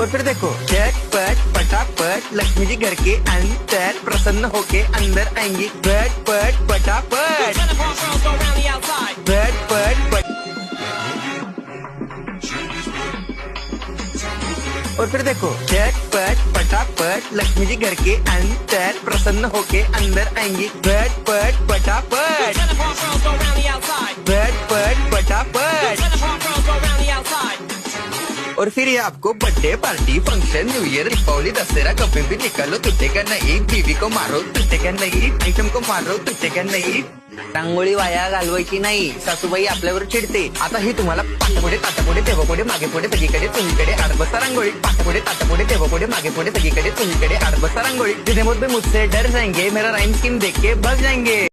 और फिर देखो, झटपट, पटापट, लक्ष्मी जी घर के अंदर प्रसन्न होके अंदर आएँगी। झटपट, पटापट। झटपट, पट और फिर देखो, झटपट, पटापट, लक्ष्मी जी घर के अंदर प्रसन्न होके अंदर आएँगी। झटपट, पटापट। और फिर ये आपको birthday party function new year Deepavali Dussehra, कभी भी निकालो, तुझे का नहीं बीवी को मारो, तुझे का नहीं आयटम को मारो, तुझे का नहीं रांगोळी वाया घालवायची नाही, सासूबाई आपल्यावर चिडते. आता ही तुम्हाला पाठपुढे ताटापुढे तेव्हापुढे मागे पुढे सगळीकडे चुलीकडे आडबसा रांगोळी. पाठपुढे ताटापुढे तेव्हापुढे मागे पुढे सगळीकडे चुलीकडे आडबसा रांगोळी. मुझे मुझसे डर जाएँगे मेरा राइम स्कीम देख के भाग जाएँगे